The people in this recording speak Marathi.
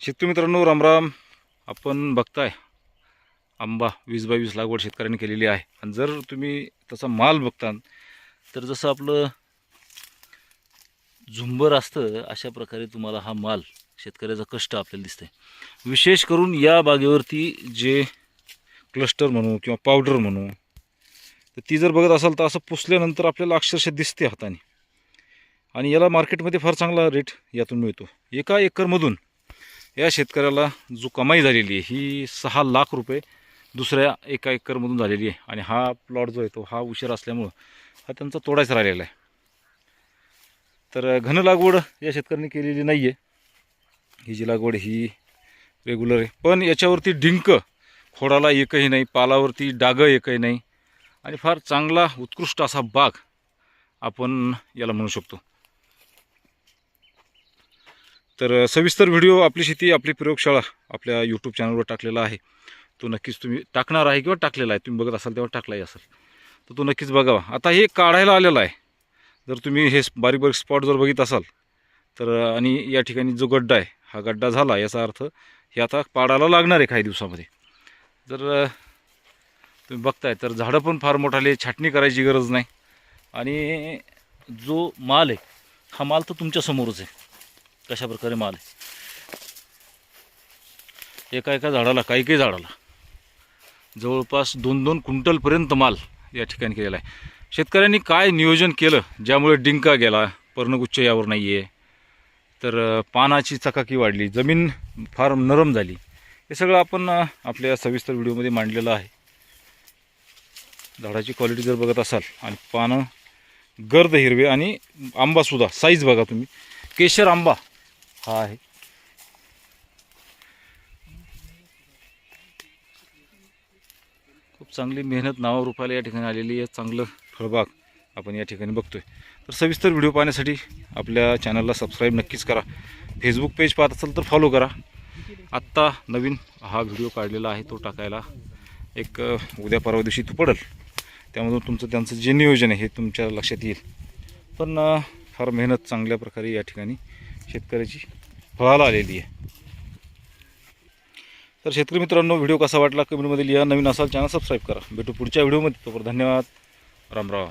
शेतकरी मित्रांनो रामराम आपण बघताय आंबा वीस बाय वीस लागवड शेतकऱ्यांनी केलेली आहे. आणि जर तुम्ही तसा माल बघता तर जसं आपलं झुंबर असतं अशा प्रकारे तुम्हाला हा माल शेतकऱ्याचा कष्ट आपल्याला दिसतंय. विशेष करून या बागेवरती जे क्लस्टर म्हणू किंवा पावडर म्हणू तर ती जर बघत असाल तर असं पुसल्यानंतर आपल्याला अक्षरशः दिसते हाताने. आणि याला मार्केटमध्ये फार चांगला रेट यातून मिळतो. एका एकरमधून या शेतकऱ्याला जो कमाई झालेली आहे. ही सहा लाख रुपये दुसऱ्या एका एकरमधून झालेली आहे. आणि हा प्लॉट जो आहे तो हा उशीर असल्यामुळं हा त्यांचा तोडायचा राहिलेला आहे. तर घन लागवड या शेतकऱ्यांनी केलेली नाही आहे ही जी लागवड ही रेग्युलर आहे. पण याच्यावरती डिंक खोडाला एकही नाही पालावरती डागं एकही नाही आणि फार चांगला उत्कृष्ट असा बाग आपण याला म्हणू शकतो. तर सविस्तर व्हिडिओ आपली शेती आपली प्रयोगशाळा आपल्या यूट्यूब चॅनलवर टाकलेला आहे. तो नक्कीच तुम्ही टाकणार आहे किंवा टाकलेला आहे. तुम्ही बघत असाल तेव्हा टाकलाही असेल. तर तो नक्कीच बघावा. आता हे काढायला आलेला आहे. जर तुम्ही हे बारीक बारीक स्पॉट जर बघित असाल तर आणि या ठिकाणी जो गड्डा आहे हा गड्डा झाला याचा अर्थ हे आता पाडायला लागणार आहे काही दिवसामध्ये. जर तुम्ही बघताय तर झाडं पण फार मोठाले छाटणी करायची गरज नाही. आणि जो माल आहे हा माल तर तुमच्यासमोरच आहे. कशा प्रकारे माल आहे? एका एका झाडाला काही काही झाडाला जवळपास दोन दोन क्विंटलपर्यंत माल या ठिकाणी केलेला आहे. शेतकऱ्यांनी काय नियोजन केलं? ज्यामुळे डिंका गेला पर्णगुच्छ यावर नाही आहे तर पानाची चकाकी वाढली जमीन फार नरम झाली. हे सगळं आपण आपल्या सविस्तर व्हिडिओमध्ये मांडलेलं आहे. झाडाची क्वालिटी जर बघत असाल आणि पानं गर्द हिरवे आणि आंबासुद्धा साईज बघा तुम्ही. केशर आंबा हा आहे खूप चांगली मेहनत नावा रुपायला या ठिकाणी आलेली आहे. चांगलं फळबाग आपण या ठिकाणी बघतोय. तर सविस्तर व्हिडिओ पाहण्यासाठी आपल्या चॅनलला सबस्क्राईब नक्कीच करा. फेसबुक पेज पाहत असाल तर फॉलो करा. आत्ता नवीन हा व्हिडिओ काढलेला आहे तो टाकायला एक उद्या परवा दिवशी तो पडेल. त्यामधून तुमचं त्यांचं जे नियोजन आहे हे तुमच्या लक्षात येईल. पण फार मेहनत चांगल्या प्रकारे या ठिकाणी शेतकऱ्याची फळाला आलेली आहे. तर शेतकरी मित्रांनो व्हिडिओ कसा वाटला कमेंटमध्ये लिहा. नवीन असाल चॅनल सबस्क्राईब करा. भेटू पुढच्या व्हिडिओमध्ये. तोपर्यंत धन्यवाद. राम राम.